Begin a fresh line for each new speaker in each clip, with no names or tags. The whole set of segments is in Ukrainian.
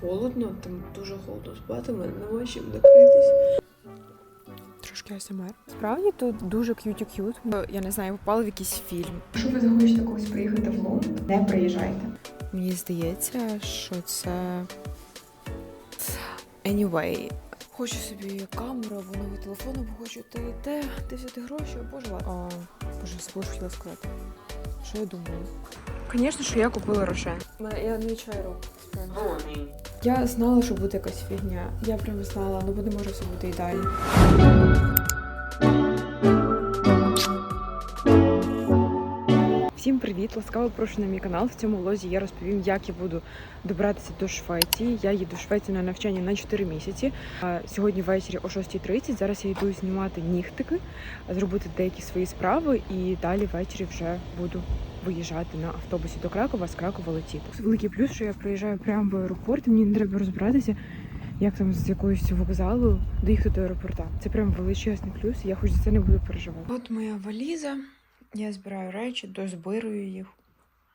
холодно, там дуже холодно спати, мене нема чим накритись.
Трошки АСМР. Справді тут дуже к'юті-к'ют. Я не знаю, попали в якийсь фільм.
Якщо ви захочете когось приїхати в Лондон, не приїжджайте.
Мені здається, що це. Anyway. Хочу собі камеру або новий телефон, або хочу те і те, де взяти гроші, боже. О, боже, забула, що хотіла сказати. Що я думаю? Звісно, що я купила рошен. Я не відчуваю рук. Я знала, що буде якась фігня. Я прям знала, ну бо не може все бути ідеально. Всім привіт! Ласкаво прошу на мій канал. В цьому влозі я розповім, як я буду добиратися до Швеції. Я їду в Швецію на навчання на 4 місяці. Сьогодні ввечері о 6.30. Зараз я йду знімати нігтики, зробити деякі свої справи, і далі ввечері вже буду виїжджати на автобусі до Кракова, з Кракова летіти. Великий плюс, що я приїжджаю прямо в аеропорт, мені не треба розбиратися. Як там з якоюсь вокзалу доїхати до аеропорта. Це прям величезний плюс. Я хоч за це не буду переживати. От моя валіза. Я збираю речі, дозбирую їх.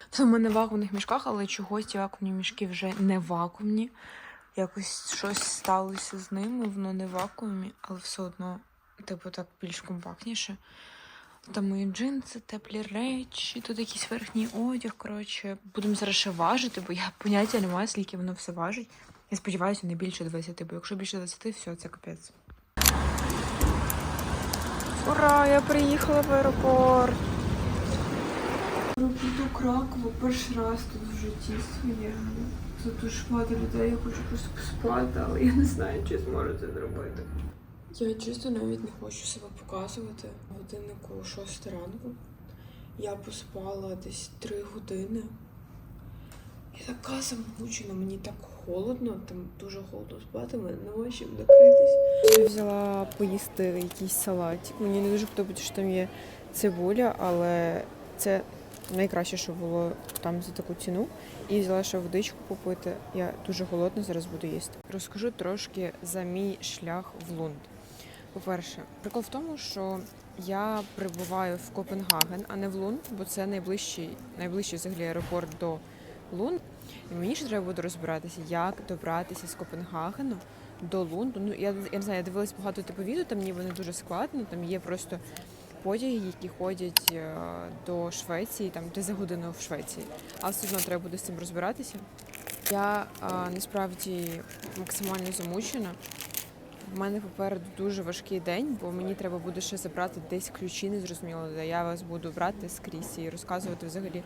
Це в мене вакуумних мішках, але чогось ці вакуумні мішки вже не вакуумні. Якось щось сталося з ними, воно не в вакуумі, але все одно, типу, так більш компактніше. Там мої джинси, теплі речі, тут якийсь верхній одяг. Коротше, будемо зараз ще важити, бо я поняття не маю, скільки воно все важить. Я сподіваюся, не більше 20, бо якщо більше 20, все, це капець. Ура! Я приїхала в аеропорт.
До Кракова перший раз тут в житті своєму. Тут дуже багато людей, я хочу просто поспати, але я не знаю, чи зможу це зробити. Я чисто навіть не хочу себе показувати. Годиннику 6 ранку. Я поспала десь 3 години. Я така замучена, мені так холодно, там дуже холодно спати, мене нема чим накритись.
Я взяла поїсти якийсь салатик. Мені не дуже подобається, що там є цибуля, але це найкраще, що було там за таку ціну. І взяла ще водичку попити. Я дуже голодна, зараз буду їсти. Розкажу трошки за мій шлях в Лунд. По-перше, прикол в тому, що я прибуваю в Копенгаген, а не в Лунд, бо це найближчий, найближчий взагалі аеропорт до Лунд. І мені ще треба буде розбиратися, як добратися з Копенгагену до Лунду. Ну я, я не знаю, я дивилась багато типу відео, там ніби не дуже складно. Там є просто потяги, які ходять е, до Швеції, там ти за годину в Швеції. Але все одно треба буде з цим розбиратися. Я а, насправді максимально замучена. В мене попереду дуже важкий день, бо мені треба буде ще забрати десь ключі, незрозуміло, де я вас буду брати скрізь і розказувати взагалі,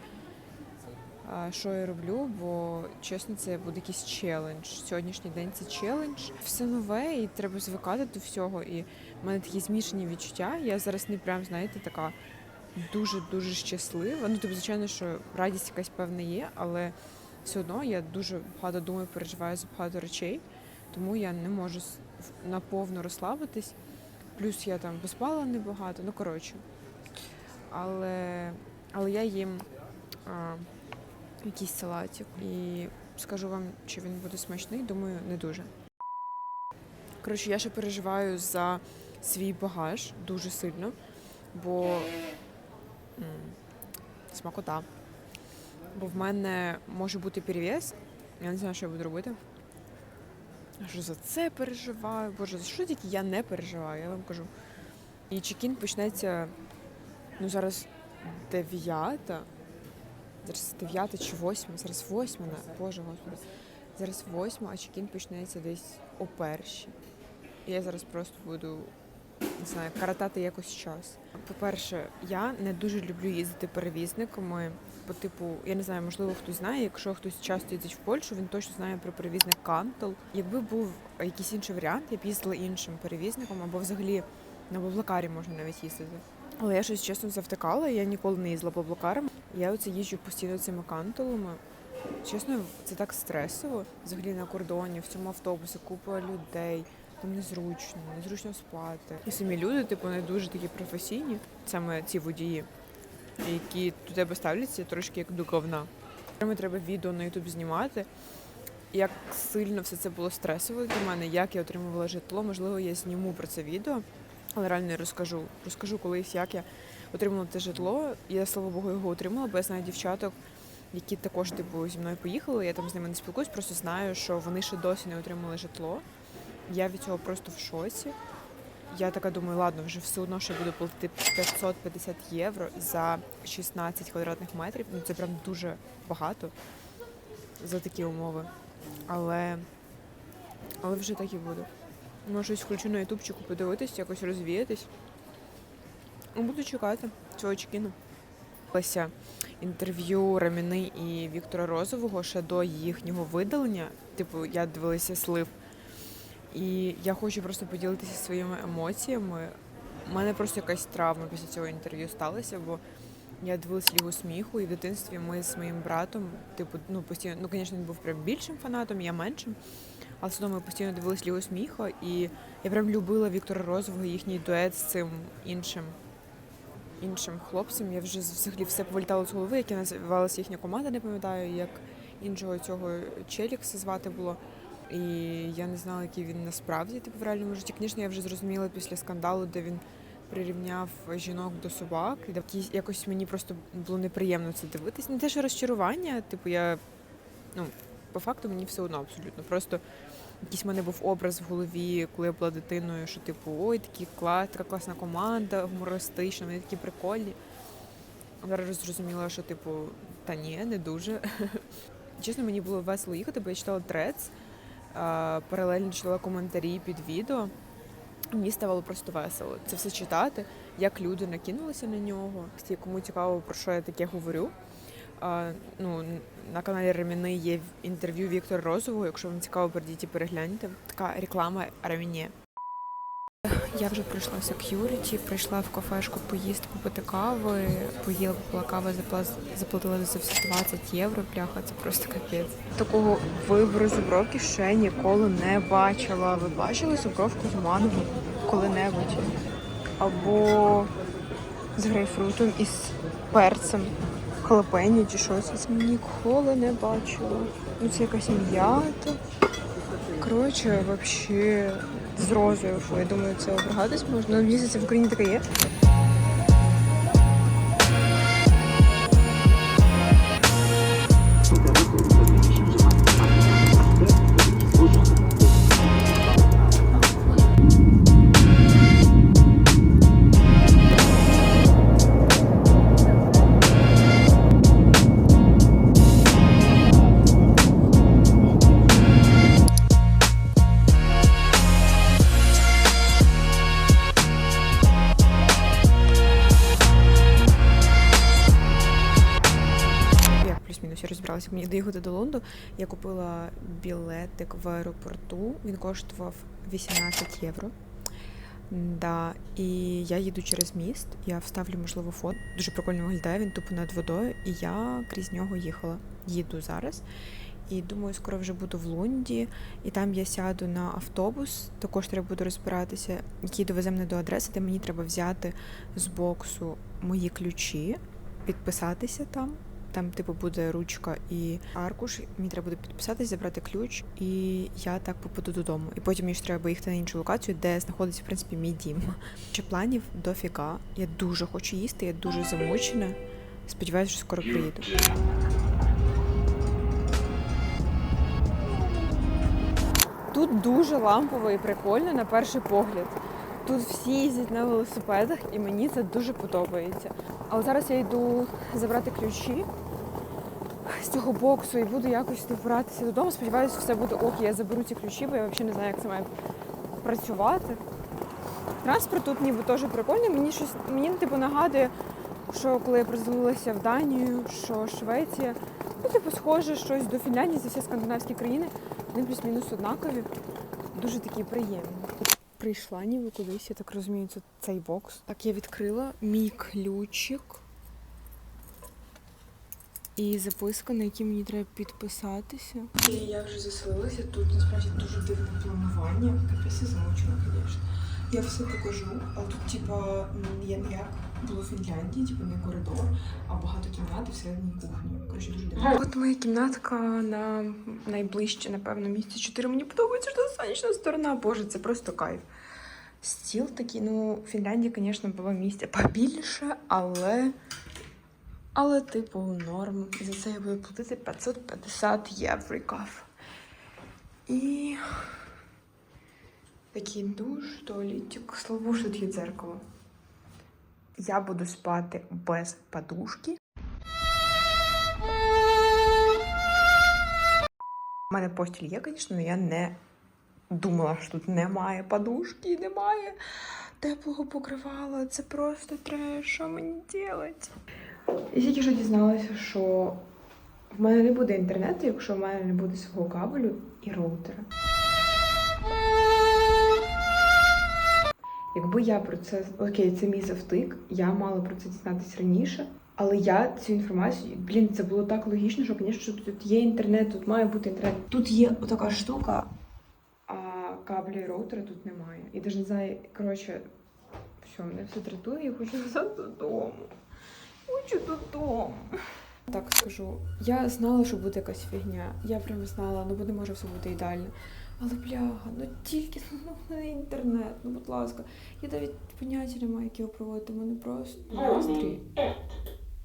що я роблю, бо чесно, це буде якийсь челендж. Сьогоднішній день це челендж. Все нове, і треба звикати до всього. І в мене такі змішані відчуття. Я зараз не прям, знаєте, така дуже-дуже щаслива. Ну, тобто, звичайно, що радість якась певна є, але все одно я дуже багато думаю, переживаю за багато речей, тому я не можу наповно розслабитись. Плюс я там поспала небагато, ну коротше. Але, але я їм а, якийсь салатик і скажу вам, чи він буде смачний, думаю, не дуже. Коротше, я ще переживаю за свій багаж дуже сильно, бо м, смакота. Бо в мене може бути перевес. Я не знаю, що я буду робити. Що за це переживаю? Боже, за що тільки я не переживаю, я вам кажу. І чекін почнеться ну зараз дев'ята. Зараз дев'ята чи восьма, зараз восьма, боже господи. Зараз восьма, а чекін почнеться десь о першій. Я зараз просто буду не знаю, каратати якось час. По-перше, я не дуже люблю їздити перевізниками. По типу, я не знаю, можливо, хтось знає. Якщо хтось часто їздить в Польщу, він точно знає про перевізник Кантел. Якби був якийсь інший варіант, я б їздила іншим перевізником, або взагалі на Блаблакарі можна навіть їздити. Але я щось чесно завтикала, я ніколи не їздила Блаблакаром. Я оце їжджу постійно цими кантелами. Чесно, це так стресово. Взагалі на кордоні, в цьому автобусі купа людей. Там незручно, незручно спати. І самі люди, типу, не дуже такі професійні, саме ці водії, які до тебе ставляться трошки як до говна. Мені треба відео на Ютуб знімати. Як сильно все це було стресово для мене, як я отримувала житло. Можливо, я зніму про це відео, але реально не розкажу. Розкажу колись, як я отримала те житло. Я, слава Богу, його отримала, бо я знаю дівчаток, які також типу зі мною поїхали. Я там з ними не спілкуюсь, просто знаю, що вони ще досі не отримали житло. Я від цього просто в шоці. Я така думаю, ладно, вже все одно, я буду платити 550 євро за 16 квадратних метрів. Ну це прям дуже багато за такі умови. Але, але вже так і буде. Може, щось включу на ютубчику подивитись, якось розвіятись. Ну, Буду чекати цього чекіну. Інтерв'ю Раміни і Віктора Розового ще до їхнього видалення. Типу, я дивилася слив. І я хочу просто поділитися своїми емоціями. У мене просто якась травма після цього інтерв'ю сталася, бо я дивилась лігу сміху, і в дитинстві ми з моїм братом, типу, ну постійно, ну, звісно, він був прям більшим фанатом, я меншим. Але все одно ми постійно дивились лігу сміху, і я прям любила Віктора Розового, їхній дует з цим іншим іншим хлопцем. Я вже взагалі все повилітало з голови, як називалася їхня команда, не пам'ятаю, як іншого цього Челікса звати було. І я не знала, який він насправді типу в реальному житті. Звісно, я вже зрозуміла після скандалу, де він прирівняв жінок до собак. І якось мені просто було неприємно це дивитись. Не те, що розчарування, типу, я ну, по факту мені все одно абсолютно. Просто якийсь в мене був образ в голові, коли я була дитиною, що типу, ой, такі клас, така класна команда, гумористична, вони такі прикольні. Зараз зрозуміла, що типу, та ні, не дуже. Чесно, мені було весело їхати, бо я читала трец, паралельно читала коментарі під відео. Мені ставало просто весело це все читати, як люди накинулися на нього. Кому цікаво, про що я таке говорю. А, ну, на каналі Раміни є інтерв'ю Віктора Розового. Якщо вам цікаво, перейдіть і перегляньте. Така реклама Раміні. Я вже пройшла security, прийшла в кафешку поїсти, попити кави, поїла, попила кави, запла- заплатила за все 20 євро. Бляха, це просто капець. Такого вибору зубровки ще ніколи не бачила. Ви бачили зубровку з манго коли-небудь? Або з грейпфрутом і з перцем, халапеньо чи щось. Це ніколи не бачила. Ну це якась м'ята. Коротше, взагалі з розою, я думаю, це обрагатись можна. Мені здається, в Україні таке є. Мені до Лонду. Я купила білетик в аеропорту. Він коштував 18 євро. Да, і я їду через міст. Я вставлю, можливо, фото. Дуже прикольно виглядає. Він тупо над водою, і я крізь нього їхала. Їду зараз. І думаю, скоро вже буду в Лунді, і там я сяду на автобус. Також треба буде розбиратися, який довезе мене до адреси, де мені треба взяти з боксу мої ключі, підписатися там. Там, типу, буде ручка і аркуш. Мені треба буде підписатись, забрати ключ, і я так попаду додому. І потім мені ж треба їхати на іншу локацію, де знаходиться в принципі мій дім. Ще планів дофіга. Я дуже хочу їсти, я дуже замучена. Сподіваюся, що скоро приїду. Тут дуже лампово і прикольно на перший погляд. Тут всі їздять на велосипедах, і мені це дуже подобається. Але зараз я йду забрати ключі з цього боксу і буду якось добиратися додому. Сподіваюся, все буде ок. Я заберу ці ключі, бо я взагалі не знаю, як це має працювати. Транспорт тут ніби теж прикольний. Мені щось мені типу нагадує, що коли я приземлилася в Данію, що Швеція, ну, типу, схоже щось до Фінляндії, це всі скандинавські країни. Вони плюс-мінус однакові, дуже такі приємні. Прийшла ніби кудись, я так розумію, це цей бокс. Так, я відкрила мій ключик. І записка, на якій мені треба підписатися. І я вже заселилася. Тут насправді дуже дивне планування. Капець я замучена, звісно. Я все покажу, але тут, типа, є не як було в Фінляндії, типу не коридор, а багато кімнат і всередині кухні. Коротше, дуже дивно. От моя кімнатка на найближче, напевно, місце 4. Мені подобається, що це сонячна сторона. Боже, це просто кайф. Стіл такий, ну, в Фінляндії, звісно, було місця побільше, але.
Але, типу, норм. За це я буду платити 550 євриків. І такий душ, туалетик. Слава Богу, що тут є дзеркало. Я буду спати без подушки. У мене постіль є, звісно, але я не думала, що тут немає подушки, немає теплого покривала. Це просто треш. Що мені робити?
Я тільки що дізналася, що в мене не буде інтернету, якщо в мене не буде свого кабелю і роутера. Якби я про це окей, це мій завтик, я мала про це дізнатися раніше. Але я цю інформацію, блін, це було так логічно, що, звісно, тут є інтернет, тут має бути інтернет. Тут є така штука, а кабелю і роутера тут немає. І навіть не знаю, коротше, все, мене все дратує, я хочу назад додому. Хочу додому.
Так скажу, я знала, що буде якась фігня. Я прям знала, ну бо не може все бути ідеально. Але бляга, ну тільки ну, не інтернет, ну будь ласка. Я навіть поняття не маю, як його проводити. Мене просто настрій.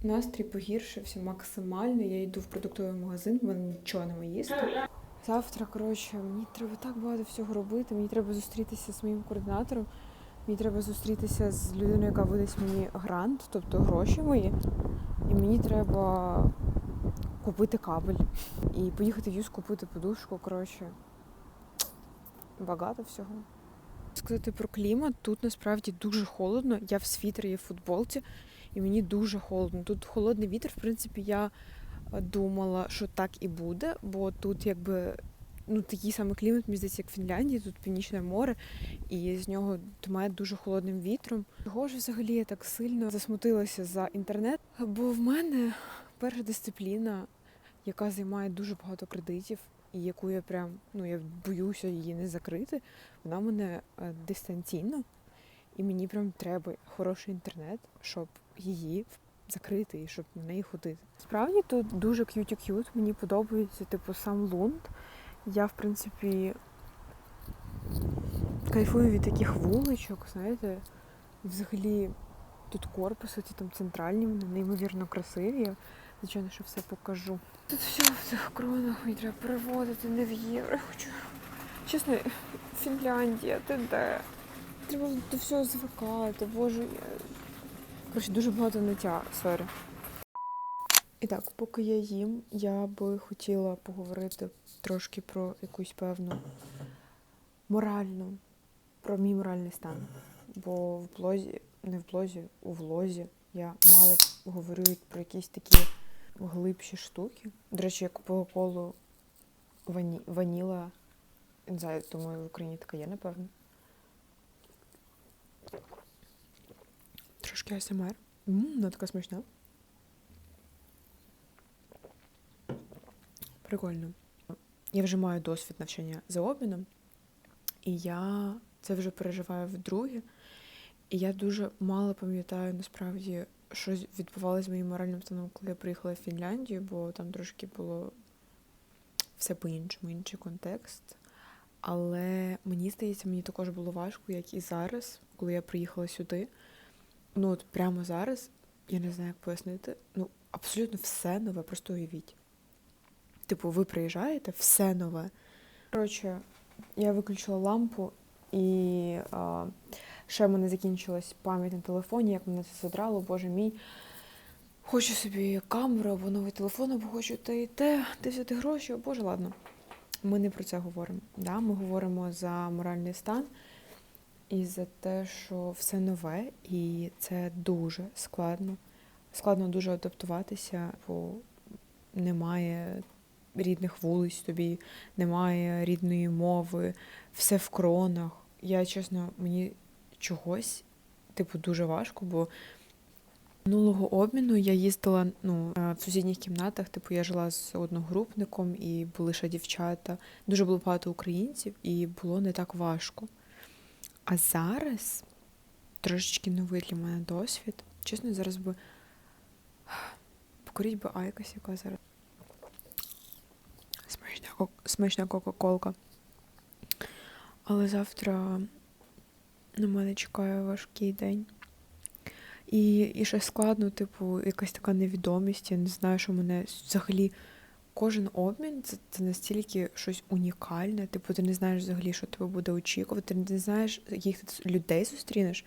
Настрій погіршився максимально. Я йду в продуктовий магазин, в мене нічого немає їсти. Завтра, коротше, мені треба так багато всього робити. Мені треба зустрітися з моїм координатором. Мені треба зустрітися з людиною, яка видасть мені грант, тобто гроші мої. І мені треба купити кабель і поїхати в Юз купити подушку. Коротше, багато всього. Сказати про клімат, тут насправді дуже холодно. Я в світері і в футболці, і мені дуже холодно. Тут холодний вітер, в принципі, я е, думала, що так і буде, бо тут якби ну, такий самий клімат, мені здається, як в Фінляндії, тут північне море, і з нього дмає дуже холодним вітром. Чого ж взагалі я так сильно засмутилася за інтернет? Бо в мене перша дисципліна, яка займає дуже багато кредитів, і яку я прям ну я боюся її не закрити. Вона мене е, дистанційно, і мені прям треба хороший інтернет, щоб її закрити і щоб на неї ходити. Справді тут дуже к'юті-к'ют, мені подобається, типу, сам лунд. Я, в принципі, кайфую від таких вуличок, знаєте. Взагалі тут корпуси, ці там центральні, вони неймовірно красиві. Звичайно, що все покажу. Тут все в цих кронах мені треба переводити не в євро. Хочу. Чесно, Фінляндія, ти де? Треба до всього звикати, боже. Я... Коротше, дуже багато ниття, сорі. І так, поки я їм, я би хотіла поговорити трошки про якусь певну моральну, про мій моральний стан. Бо в блозі, не в блозі, у влозі я мало говорю про якісь такі глибші штуки. До речі, я купила колу вані... ваніла. Не знаю, думаю, в Україні така є, напевно. Трошки АСМР. Вона така смачна. Прикольно. Я вже маю досвід навчання за обміном, і я це вже переживаю вдруге. І я дуже мало пам'ятаю насправді, що відбувалося з моїм моральним станом, коли я приїхала в Фінляндію, бо там трошки було все по-іншому, інший контекст. Але мені здається, мені також було важко, як і зараз, коли я приїхала сюди. Ну, от прямо зараз, я не знаю, як пояснити, ну, абсолютно все нове, просто уявіть. Типу, ви приїжджаєте, все нове. Коротше, я виключила лампу, і а, ще в мене закінчилась пам'ять на телефоні, як мене це задрало, боже мій. Хочу собі камеру або новий телефон, або хочу те і те, де взяти гроші, о боже, ладно. Ми не про це говоримо. Да? Ми говоримо за моральний стан і за те, що все нове, і це дуже складно. Складно дуже адаптуватися, бо немає рідних вулиць тобі, немає рідної мови, все в кронах. Я чесно, мені чогось, типу, дуже важко, бо минулого обміну я їздила ну, е, в сусідніх кімнатах, типу, я жила з одногрупником і були ще дівчата. Дуже було багато українців, і було не так важко. А зараз трошечки новий для мене досвід. Чесно, зараз би покоріть би Айкос, яка зараз. Смачна, смачна кока-колка. Але завтра на мене чекає важкий день. І, і ще складно, типу, якась така невідомість. Я не знаю, що мене взагалі кожен обмін це, це настільки щось унікальне. Типу, ти не знаєш взагалі, що тебе буде очікувати, ти не знаєш, яких ти людей зустрінеш.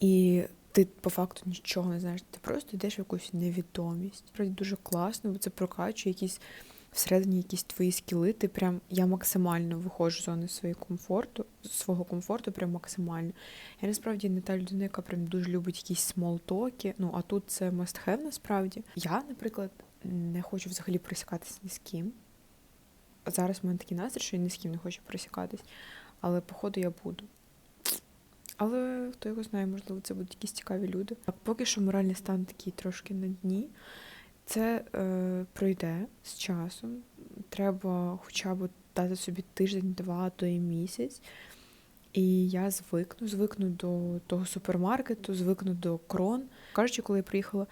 І ти по факту нічого не знаєш. Ти просто йдеш в якусь невідомість. Справді дуже класно, бо це прокачує якісь всередині якісь твої скіли. Ти прям я максимально виходжу з зони своєї комфорту, свого комфорту, прям максимально. Я насправді не та людина, яка прям дуже любить якісь смолтоки. Ну а тут це must have насправді. Я, наприклад, не хочу взагалі присікатися ні з ким. Зараз в мене такий настрій, що я ні з ким не хочу присікатись, але походу я буду. Але хто його знає, можливо, це будуть якісь цікаві люди. А поки що моральний стан такий трошки на дні. Це е, пройде з часом. Треба хоча б дати собі тиждень, два, то і місяць. І я звикну, звикну до того супермаркету, звикну до крон. Кажучи, коли я приїхала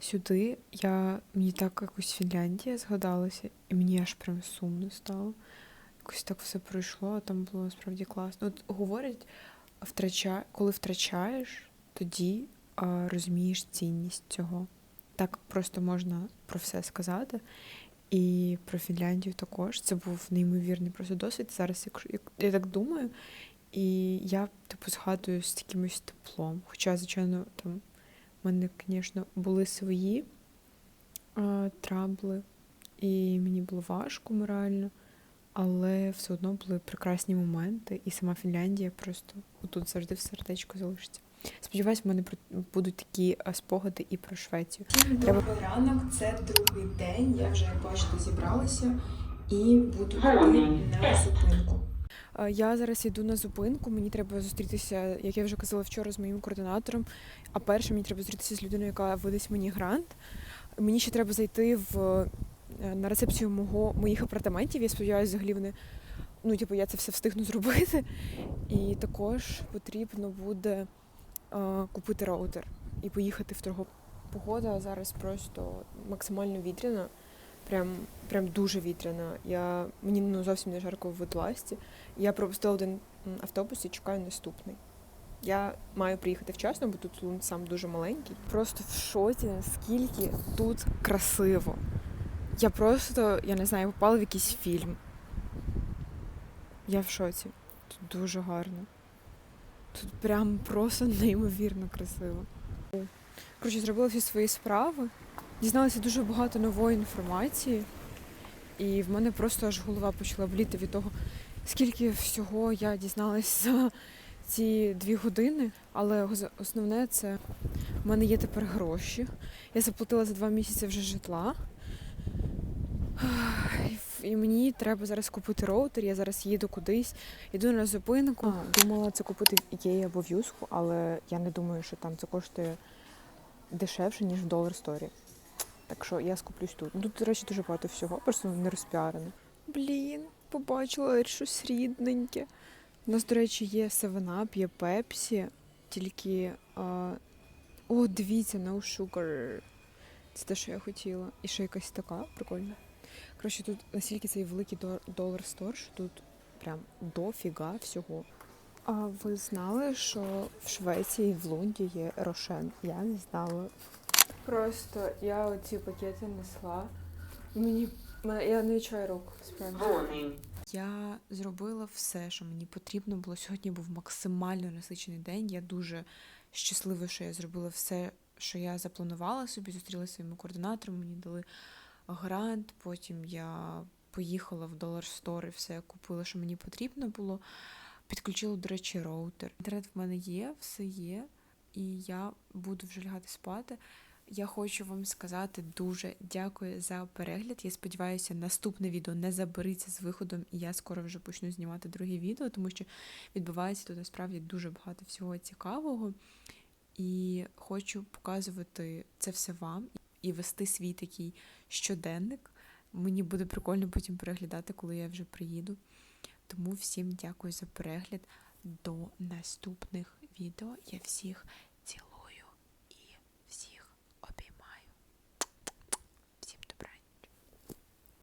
сюди, я мені так якось Фінляндія згадалася, і мені аж прям сумно стало. Якось так все пройшло, а там було справді класно. От говорять, втрача... коли втрачаєш, тоді а, розумієш цінність цього. Так просто можна про все сказати. І про Фінляндію також. Це був неймовірний просто досвід. Зараз, якщо я так думаю, і я типу згадую з якимось теплом. Хоча, звичайно, там в мене, звісно, були свої е, трабли, і мені було важко морально, але все одно були прекрасні моменти, і сама Фінляндія просто тут завжди в сердечку залишиться. Сподіваюсь, в мене будуть такі е, спогади і про Швецію.
Треба ранок, це другий день. Я вже, як бачите, зібралася і буду на зупинку.
Е, Я зараз йду на зупинку. Мені треба зустрітися, як я вже казала вчора, з моїм координатором. А перше мені треба зустрітися з людиною, яка видасть мені грант. Мені ще треба зайти в е, на рецепцію мого моїх апартаментів. Я сподіваюся, взагалі вони. Ну, типу, я це все встигну зробити. І також потрібно буде купити роутер і поїхати в торгову. Погода зараз просто максимально вітряна. Прям, прям дуже вітряна. Я, мені ну, зовсім не жарко в Атласті. Я пропустила один автобус і чекаю наступний. Я маю приїхати вчасно, бо тут лун сам дуже маленький. Просто в шоці, наскільки тут красиво. Я просто, я не знаю, попала в якийсь фільм. Я в шоці. Тут дуже гарно. Тут прям просто неймовірно красиво. Коротше, зробила всі свої справи. Дізналася дуже багато нової інформації, і в мене просто аж голова почала боліти від того, скільки всього я дізналась за ці дві години. Але основне це в мене є тепер гроші. Я заплатила за два місяці вже житла. І мені треба зараз купити роутер. Я зараз їду кудись, іду на зупинку. думала це купити в Ікеї або в Юску, але я не думаю, що там це коштує дешевше, ніж в Dollar Store. Так що я скуплюсь тут. Тут, до речі, дуже багато всього, просто не розпіарено. Блін, побачила щось рідненьке. У нас, до речі, є 7-Up, є Pepsi, тільки. А... О, дивіться, no sugar. Це те, що я хотіла. І ще якась така, прикольна. Коротше, тут настільки цей великий до- Dollar Store, що тут прям дофіга всього. А ви знали, що в Швеції в Лунді є Рошен? Я не знала. Просто я оці пакети несла. Мені я не відчуваю рук справді. Я зробила все, що мені потрібно було. Сьогодні був максимально насичений день. Я дуже щаслива, що я зробила все, що я запланувала собі. Зустрілася зі своїм координатором, мені дали грант. Потім я поїхала в Dollar Store і все купила, що мені потрібно було. Підключила, до речі, роутер. Інтернет в мене є, все є, і я буду вже лягати спати. Я хочу вам сказати дуже дякую за перегляд. Я сподіваюся, наступне відео не забереться з виходом, і я скоро вже почну знімати друге відео, тому що відбувається тут насправді дуже багато всього цікавого. І хочу показувати це все вам і вести свій такий щоденник. Мені буде прикольно потім переглядати, коли я вже приїду. Тому всім дякую за перегляд. До наступних відео. Я всіх